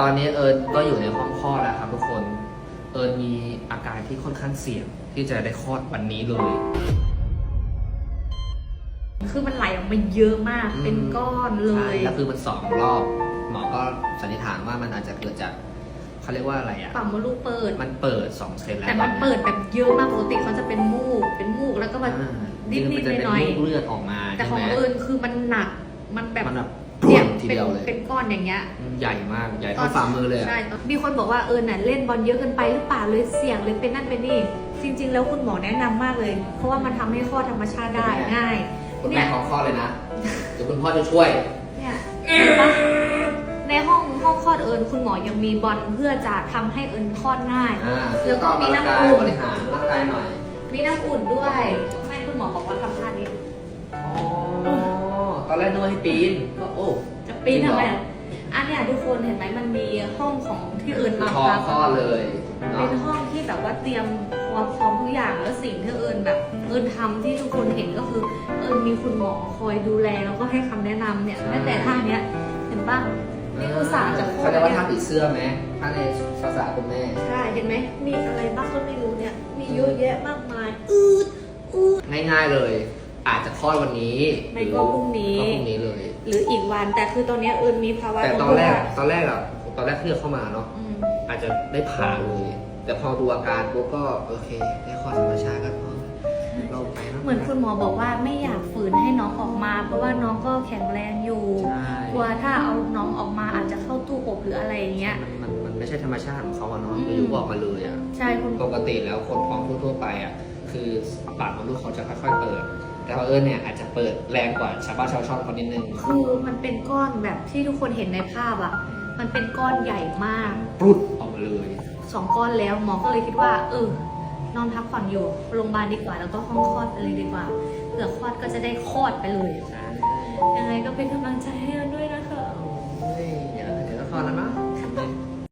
ตอนนี้เอิญก็อยู่ในห้องคลอดแล้วครับทุกคน เอิญมีอาการที่ค่อนข้างเสี่ยงที่จะได้คลอดวันนี้เลย คือมันไหลออกมาเยอะมาก อืม เป็นก้อนเลใช่ย แล้วคือมันสองรอบ หมอก็สันนิษฐานว่ามันอาจจะเกิดจากเขาเรียกว่าอะไรอะ ปากมดลูกเปิด มันเปิดสองเซนแล้วแต่มันเปิดแบบเยอะมากปกติเขาจะเป็นมูก เป็นมูกแล้วก็มัมานนินี่ดมันจะเป็นๆหน่อยลูกเลือดออกมาๆแต่ใช่ของไหมเอิญคือมันหนัก มันแบบมันแบบเนี่ย ทีเป็นเดียวเลย เป็นก้อนอย่างเงี้ย ใหญ่มากใหญ่เท่าฝ่ามือเลยอะใช่ มีคนบอกว่าเอิญน่ะเล่นบอลเยอะเกินไปหรือเปล่าเลยเสี่ยงเลยเป็นนั่นเป็นนี่ จริง ๆ แล้วคุณหมอแนะนำมากเลย เพราะว่ามันทำให้คลอดธรรมชาติได้ง่าย คุณเนี่แม่ยขอคลอดเลยนะเดี๋ยวคุณพ่อจะช่วย เนี่ยเห็นปะในห้องห้องคลอดเอิญคุณหมอยังมีบอลเพื่อจะทำให้เอิญคลอดง่าย อ่าแล้วก็มีน้ำกาอุ่ยนบริหารร่างกายหน่อยมีน้ำอุ่นด้วยไม่คุณหมอบอกว่าทำท่านี้ อ๋อตอนแรกนึกว่าให้ปีนก็โอ้จะ ปีนทำไมอะอันเนี้ยทุกคนเห็นไหมมันมีห้องของที่เอิญมาคอพักคลอดเลยเนาะเป็นห้องที่แบบว่าเตรียมความพร้อมทุกอย่างแล้วสิ่งที่เอิญแบบ เอิญทำที่ทุกคนเห็นก็คือ เอิญมีคุณหมอคอยดูแลแล้วก็ให้คำแนะนำเนี่ยแม้แต่ท่าเนี้ยเห็นปะนี่อุตส่าห์จะคลอเขาดเรียกว่าเนี่ยท่าผีเสื้อไหมถ้าในภาษาคุณแม่ใช่เห็นไหมมีอะไรบ้างก็ไม่รู้เนี่ยมีเยอะแยะมากมายอืดอืดง่ายๆเลย อาจจะคลอดวันนี้ไม่ก็พรุ่งนี้ ก็พรุ่งนี้เลย หรืออีกวันแต่คือตอนเนี้ยเอิญมีภาวะแต่ตขออนงแรกว่าตอนแรกอะตอนแรกที่เราเข้ามาเนาะอืมอาจจะได้ผ่าเลยแต่พอดูอาการปุ๊บก็โอเค ได้คลอดธรรมชาติก็พอเราไปนะเหมือนคุณหมอบอกว่าไม่อยากฝืนให้น้องออกมา เพราะว่าน้องก็แข็งแรงอยู่ใช่กลัวถ้าเอาน้องออกมาอาจจะเข้าตู้อบหรืออะไรอย่างเงี้ย มันมันมันไม่ใช่ธรรมชาติของเขาอะเนาะอืม อยู่ๆก็ออกมาเลยอะ ใช่คุณปกติแล้วคนท้องทั่วๆไปอะคือปากมดลูกเขาจะค่อยๆเปิด แต่ว่าเอิญเนี่ยอาจจะเปิดแรงกว่าชาวบ้านชาวช่องเขานิดนึงคือมันเป็นก้อนแบบที่ทุกคนเห็นในภาพอะมันเป็นก้อนใหญ่มากปรุดออกมาเลยสองก้อนแล้วหมอก็เลยคิดว่าเออนอนพักผ่อนอยู่โรงพยาบาลดีกว่า แล้วก็ห้องคลอดไปเลยดีกว่าเผื่อคลอดก็จะได้คลอดไปเลยยังไงก็เป็นกำลังใจให้กันด้วยนะคะเฮ้ยเดี๋ยวเดี๋ยวก็คลอดแล้วเนาะ